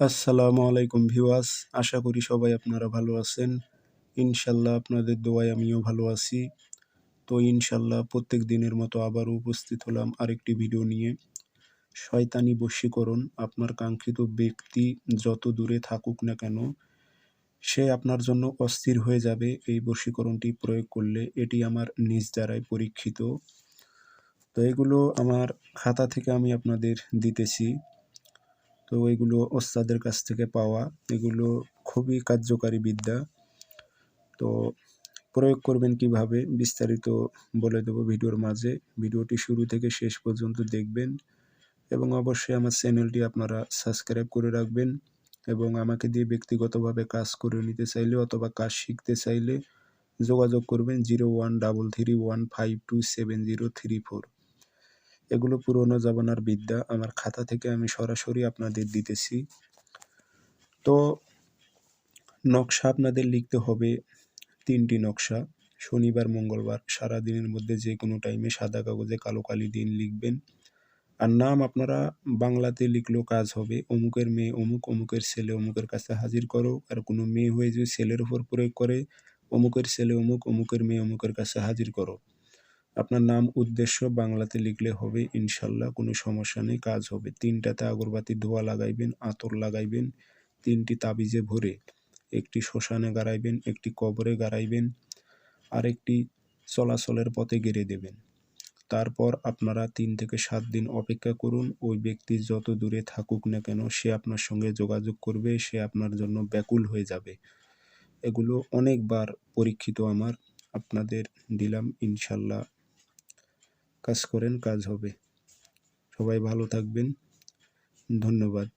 আসসালামু আলাইকুম ভিউয়ার্স, আশা করি সবাই আপনারা ভালো আছেন। ইনশাল্লাহ আপনাদের দোয়ায় আমিও ভালো আছি। তো ইনশাল্লাহ প্রত্যেক দিনের মতো আবারও উপস্থিত হলাম আরেকটি ভিডিও নিয়ে। শয়তানি বশীকরণ, আপনার কাঙ্ক্ষিত ব্যক্তি যত দূরে থাকুক না কেন, সে আপনার জন্য অস্থির হয়ে যাবে এই বশীকরণটি প্রয়োগ করলে। এটি আমার নিজ দ্বারাই পরীক্ষিত। তো এগুলো আমার খাতা থেকে আমি আপনাদের দিতেছি। তো এগুলো ওস্তাদের কাছ থেকে পাওয়া, এগুলো খুবই কার্যকারী বিদ্যা। তো প্রয়োগ করবেন কীভাবে বিস্তারিত বলে দেবো ভিডিওর মাঝে। ভিডিওটি শুরু থেকে শেষ পর্যন্ত দেখবেন এবং অবশ্যই আমার চ্যানেলটি আপনারা সাবস্ক্রাইব করে রাখবেন এবং আমাকে দিয়ে ব্যক্তিগতভাবে কাজ করে নিতে চাইলে অথবা কাজ শিখতে চাইলে যোগাযোগ করবেন zero one double three one five two seven zero three four. এগুলো পুরনো জামানার বিদ্যা। আমার খাতা থেকে আমি সরাসরি আপনাদের দিতেছি। তো নকশা আপনাদের লিখতে হবে তিনটি নকশা। শনিবার, মঙ্গলবার সারা দিনের মধ্যে যে কোনো টাইমে সাদা কাগজে কালো কালি দিন লিখবেন। আর নাম আপনারা বাংলাতে লিখলেও কাজ হবে। অমুকের মেয়ে অমুক, অমুকের ছেলে অমুকের কাছে হাজির করো। আর কোনো মেয়ে হয়ে যদি ছেলের উপর প্রয়োগ করে, অমুকের ছেলে অমুক, অমুকের মেয়ে অমুকের কাছে হাজির করো। আপনার নাম, উদ্দেশ্য বাংলাতে লিখলে হবে, ইনশাল্লাহ কোনো সমস্যা নেই, কাজ হবে। তিনটাতে আগরবাতি ধোয়া লাগাইবেন, আতর লাগাইবেন, তিনটি তাবিজে ভরে একটি শ্মশানে গাড়াইবেন, একটি কবরে গাড়াইবেন আর একটি চলাচলের পথে গেড়ে দেবেন। তারপর আপনারা তিন থেকে সাত দিন অপেক্ষা করুন, ওই ব্যক্তি যত দূরে থাকুক না কেন, সে আপনার সঙ্গে যোগাযোগ করবে, সে আপনার জন্য ব্যাকুল হয়ে যাবে। এগুলো অনেকবার পরীক্ষিত আমার, আপনাদের দিলাম, ইনশাল্লাহ কাজ করেন কাজ হবে। সবাই ভালো থাকবেন। ধন্যবাদ।